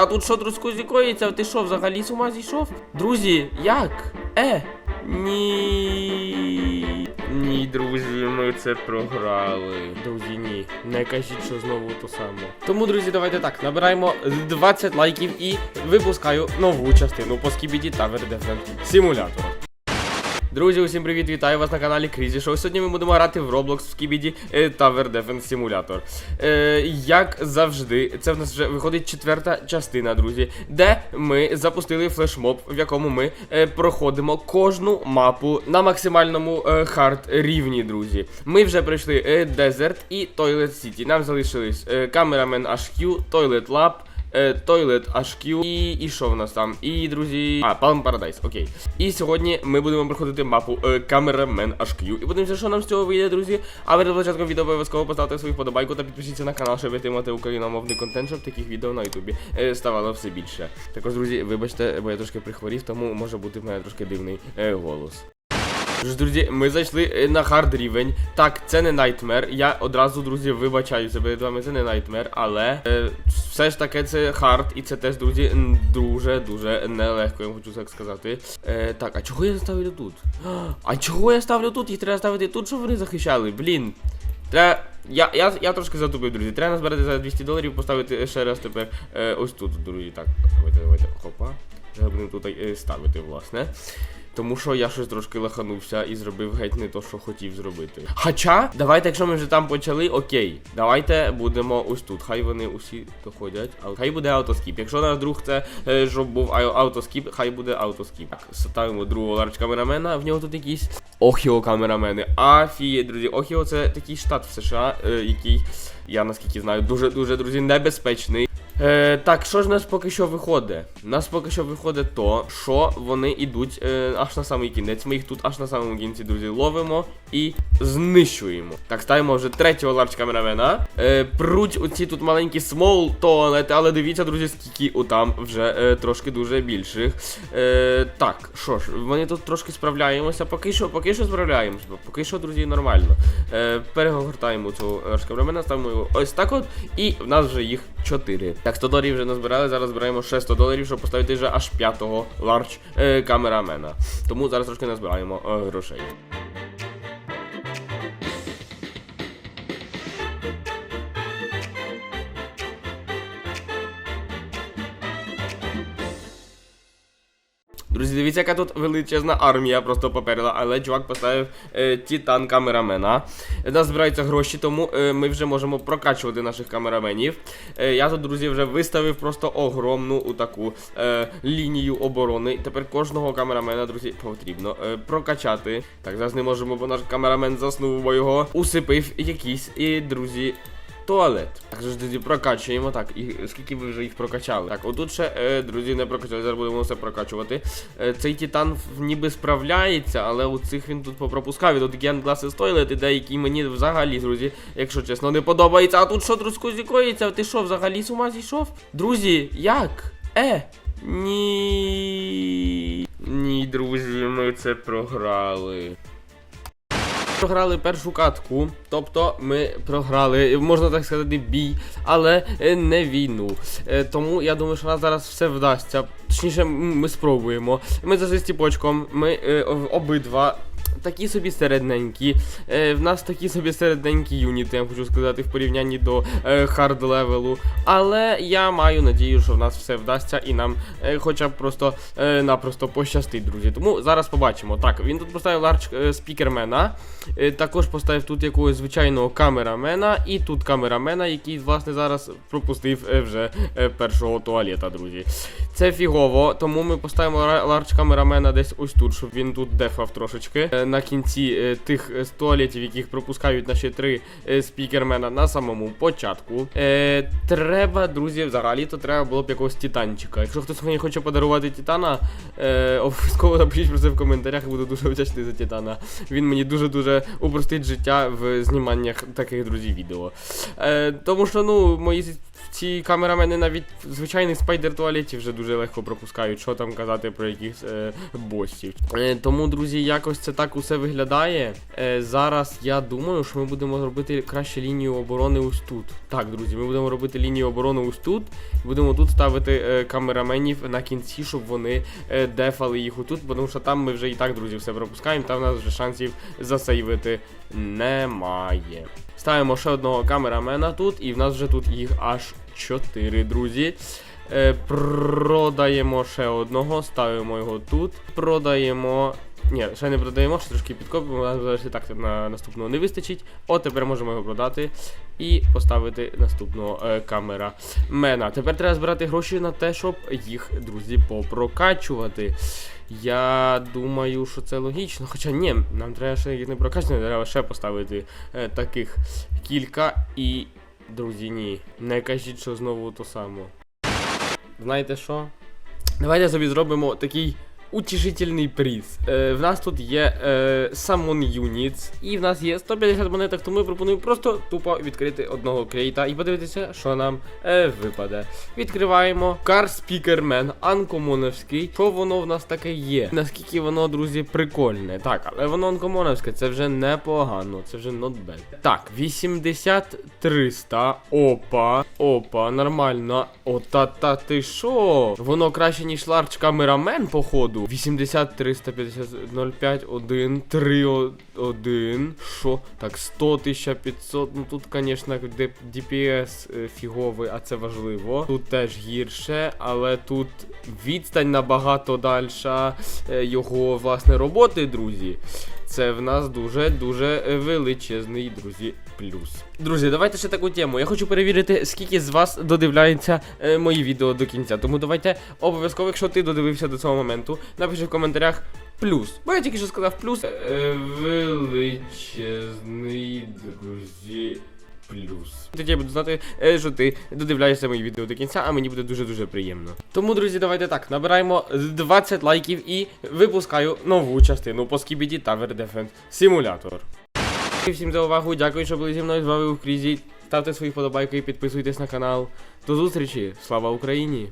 А тут що друзі зікоїться? Ти що, взагалі з ума зійшов? Друзі, як? Е? Ні. Ні, друзі, ми це програли. Друзі, ні. Не кажіть, що знову то саме. Тому, друзі, давайте так. Набираємо 20 лайків і випускаю нову частину по Скібіді та Вердефен Simulator. Друзі, усім привіт! Вітаю вас на каналі Crazy Show. Сьогодні ми будемо грати в Roblox в Skibidi е, Tower Defense Simulator. Е, як завжди, це в нас вже виходить четверта частина, друзі, де ми запустили флешмоб, в якому ми е, проходимо кожну мапу на максимальному е, хард рівні, друзі. Ми вже пройшли е, Desert і Toilet City. Нам залишились е, Cameraman HQ, Toilet Lab. Е, Toilet HQ і, і що в нас там? І, друзі. А, Palm Paradise, окей. І сьогодні ми будемо проходити мапу е, Cameraman HQ. І подивимося, що нам з цього вийде, друзі. А перед початком відео обов'язково поставте свою вподобайку та підпишіться на канал, щоб підтримати україномовний контент, щоб таких відео на ютубі е, ставало все більше. Також, друзі, вибачте, бо я трошки прихворів, тому може бути в мене трошки дивний голос. Тож, друзі, ми зайшли е, на хард рівень. Так, це не Nightmare. Я одразу, друзі, вибачаюся перед вами, це не Nightmare, але е, все ж таки це хард, і це теж, друзі, дуже-дуже нелегко, я вам хочу так сказати. Е, так, а чого я ставлю тут? А чого я ставлю тут? Їх треба ставити тут, щоб вони захищали. Блін. Треба. Я, я, я трошки затупив, друзі. Треба назбирати за 200 доларів, поставити ще раз тепер е, ось тут, друзі. Так, давайте, давайте. Хопа. Зараз будемо тут е, ставити, власне. Тому що я щось трошки лаханувся і зробив геть не то, що хотів зробити. Хоча, давайте, якщо ми вже там почали, окей, давайте будемо ось тут. Хай вони усі доходять. Хай буде автоскіп. Якщо на вдруг це е, щоб був автоскіп, хай буде автоскіп. Так, ставимо другого ларч камерамена, в нього тут якісь Охіо камерамени. Афіє, друзі. Охіо це такий штат в США, е, який, я наскільки знаю, дуже дуже друзі, небезпечний. Е, так, що ж у нас поки що виходить? У нас поки що виходить то, що вони йдуть е, аж на самий кінець. Ми їх тут аж на самому кінці, друзі, ловимо і знищуємо. Так, ставимо вже третього ларч камерамена. Е, пруть оці тут маленькі смол туалети, але дивіться, друзі, скільки отам вже е, трошки дуже більших. Е, так, що ж, вони тут трошки справляємося. Поки що, поки що справляємося. Поки що, друзі, нормально. Е, перегортаємо цього ларч камерамена, ставимо його ось так от. І в нас вже їх 4. Так, 100 доларів вже назбирали, зараз збираємо ще 100 доларів, щоб поставити вже аж п'ятого ларч е, камерамена. Тому зараз трошки назбираємо е, грошей. Друзі, дивіться, яка тут величезна армія просто поперла, але чувак поставив е, титан камерамена. У нас збираються гроші, тому е, ми вже можемо прокачувати наших камераменів. Е, я тут, друзі, вже виставив просто огромну таку е, лінію оборони. Тепер кожного камерамена, друзі, потрібно е, прокачати. Так, зараз не можемо, бо наш камерамен заснув, бо його усипив якийсь. І, друзі, туалет. Так ж, прокачуємо. Так, і скільки ви вже їх прокачали? Так, отут ще, е, друзі, не прокачали. Зараз будемо все прокачувати. Е, цей титан ніби справляється, але у цих він тут попропускав. І тут ген класи стойлет, і деякі мені взагалі, друзі, якщо чесно, не подобається. А тут що, друзі, коїться? Ти що, взагалі з ума зійшов? Друзі, як? Е? Ні. Ні, друзі, ми це програли. Програли першу катку, тобто ми програли, можна так сказати, бій, але е, не війну. Е, Тому я думаю, що нас зараз все вдасться. Точніше, ми спробуємо. Ми за стіпочком, ми е, обидва. Такі собі середненькі. Е, в нас такі собі середненькі юніти, я хочу сказати, в порівнянні до е, хард левелу. Але я маю надію, що в нас все вдасться і нам е, хоча б просто е, напросто пощастить, друзі. Тому зараз побачимо. Так, він тут поставив ларч е, спікермена. Е, Також поставив тут якогось звичайного камерамена, і тут камерамена, який, власне, зараз пропустив е, вже е, першого туалета, друзі. Це фігово, тому ми поставимо ларч камерамена десь ось тут, щоб він тут дефав трошечки. На кінці е, тих е, туалетів, яких пропускають наші три е, спікермена на самому початку. Треба, друзі, взагалі, то треба було б якогось титанчика. Якщо хтось мені хоче подарувати титана, обов'язково напишіть про це в коментарях, буду дуже вдячний за титана. Він мені дуже-дуже упростить життя в зніманнях таких друзі відео. Тому що, ну, мої ці камерамени навіть звичайних спайдер туалеті вже дуже легко пропускають, що там казати про якихось е, босів. Е, тому, друзі, якось це так усе виглядає. Е, зараз я думаю, що ми будемо робити краще лінію оборони ось тут. Так, друзі, ми будемо робити лінію оборони ось тут. Будемо тут ставити е, камераменів на кінці, щоб вони е, дефали їх отут, тому що там ми вже і так, друзі, все пропускаємо, там в нас вже шансів засейвити немає. Ставимо ще одного камерамена тут, і в нас вже тут їх аж 4, друзі. Продаємо ще одного, ставимо його тут. Продаємо. Ні, ще не продаємо, ще трошки підкопимо, нас зараз так на наступного не вистачить. От тепер можемо його продати і поставити наступного е, камерамена. Тепер треба збирати гроші на те, щоб їх, друзі, попрокачувати. Я думаю, що це логічно. Хоча ні, нам треба ще їх не прокачувати, треба ще поставити е, таких кілька і. Друзі, ні. Не кажіть, що знову то само. Знаєте що? Давайте собі зробимо такий утішительний приз. Е, в нас тут є е, Summon Units, і в нас є 150 монеток, тому я пропоную просто тупо відкрити одного крейта і подивитися, що нам е, випаде. Відкриваємо Car Speaker Man, анкомоновський. Що воно в нас таке є? Наскільки воно, друзі, прикольне. Так, але воно анкомоновське, це вже непогано, це вже not bad. Так, 80 300. Опа. Опа, нормально. О, та та ти що? Воно краще, ніж Large Cameraman, походу. 80 350 05 1 3 1. Що? Так, 100 1500. Ну тут, звісно, DPS фіговий, а це важливо. Тут теж гірше, але тут відстань набагато дальша е, його власне роботи, друзі. Це в нас дуже-дуже е, величезний, друзі, плюс. Друзі, давайте ще таку тему. Я хочу перевірити, скільки з вас додивляється е, мої відео до кінця. Тому давайте обов'язково, якщо ти додивився до цього моменту, напиши в коментарях плюс. Бо я тільки що сказав плюс. Е, величезний, друзі. Плюс. Тоді я буду знати, е, що ти додивляєшся мої відео до кінця, а мені буде дуже-дуже приємно. Тому, друзі, давайте так, набираємо 20 лайків і випускаю нову частину по Skibidi Tower Defense Simulator. Всім за увагу, дякую, що були зі мною з вами у Крізі. Ставте свої вподобайки і підписуйтесь на канал. До зустрічі! Слава Україні!